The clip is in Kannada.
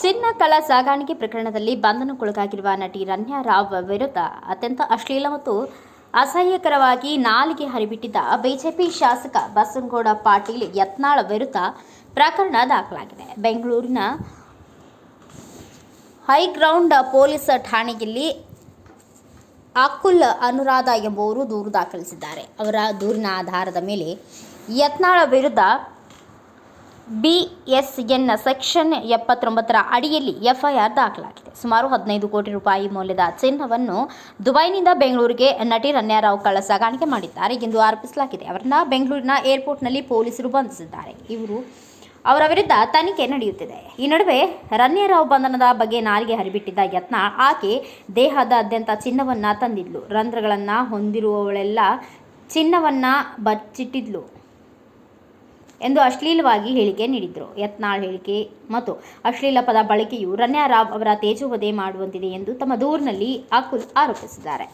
ಚಿನ್ನ ಕಳ ಸಾಗಾಣಿಕೆ ಪ್ರಕರಣದಲ್ಲಿ ಬಂಧನಕ್ಕೊಳಗಾಗಿರುವ ನಟಿ ರನ್ಯಾ ರಾವ್ ವಿರುದ್ಧ ಅತ್ಯಂತ ಅಶ್ಲೀಲ ಮತ್ತು ಅಸಹ್ಯಕರವಾಗಿ ನಾಲಿಗೆ ಹರಿಬಿಟ್ಟಿದ್ದ ಬಿಜೆಪಿ ಶಾಸಕ ಬಸನಗೌಡ ಪಾಟೀಲ್ ಯತ್ನಾಳ್ ವಿರುದ್ಧ ಪ್ರಕರಣ ದಾಖಲಾಗಿದೆ. ಬೆಂಗಳೂರಿನ ಹೈಗ್ರೌಂಡ್ ಪೊಲೀಸ್ ಠಾಣೆಯಲ್ಲಿ ಅಕುಲ್ ಅನುರಾಧ ಎಂಬುವರು ದೂರು ದಾಖಲಿಸಿದ್ದಾರೆ. ಅವರ ದೂರಿನ ಆಧಾರದ ಮೇಲೆ ಯತ್ನಾಳ ವಿರುದ್ಧ ಬಿಎಸ್ಎನ್ ಸೆಕ್ಷನ್ ಎಪ್ಪತ್ತೊಂಬತ್ತರ ಅಡಿಯಲ್ಲಿ ಎಫ್ಐಆರ್ ದಾಖಲಾಗಿದೆ. ಸುಮಾರು ಹದಿನೈದು ಕೋಟಿ ರೂಪಾಯಿ ಮೌಲ್ಯದ ಚಿನ್ನವನ್ನು ದುಬೈನಿಂದ ಬೆಂಗಳೂರಿಗೆ ನಟಿ ರನ್ಯಾರಾವ್ ಕಳ್ಳ ಸಾಗಾಣಿಕೆ ಮಾಡಿದ್ದಾರೆ. ಎಂದು ಆರೋಪಿಸಲಾಗಿದೆ. ಅವರನ್ನ ಬೆಂಗಳೂರಿನ ಏರ್ಪೋರ್ಟ್ನಲ್ಲಿ ಪೊಲೀಸರು ಬಂಧಿಸಿದ್ದಾರೆ. ಇವರು ಅವರ ವಿರುದ್ಧ ತನಿಖೆ ನಡೆಯುತ್ತಿದೆ. ಈ ನಡುವೆ ರನ್ಯಾರಾವ್ ಬಂಧನದ ಬಗ್ಗೆ ನಾಲಿಗೆ ಹರಿಬಿಟ್ಟಿದ್ದ ಯತ್ನ ಆಕೆ ದೇಹದಾದ್ಯಂತ ಚಿನ್ನವನ್ನು ತಂದಿದ್ಲು. ರಂಧ್ರಗಳನ್ನು ಹೊಂದಿರುವವಳೆಲ್ಲ ಚಿನ್ನವನ್ನು ಬಚ್ಚಿಟ್ಟಿದ್ಲು. ಎಂದು ಅಶ್ಲೀಲವಾಗಿ ಹೇಳಿಕೆ ನೀಡಿದ್ರು ಯತ್ನಾಳ್ ಹೇಳಿಕೆ ಮತ್ತು ಅಶ್ಲೀಲ ಪದ ಬಳಕೆಯು ರನ್ಯಾ ರಾವ್ ಅವರ ತೇಜೋವಧೆ ಮಾಡುವಂತಿದೆ ಎಂದು ತಮ್ಮ ದೂರಿನಲ್ಲಿ ಅಕುಲ್ ಆರೋಪಿಸಿದ್ದಾರೆ.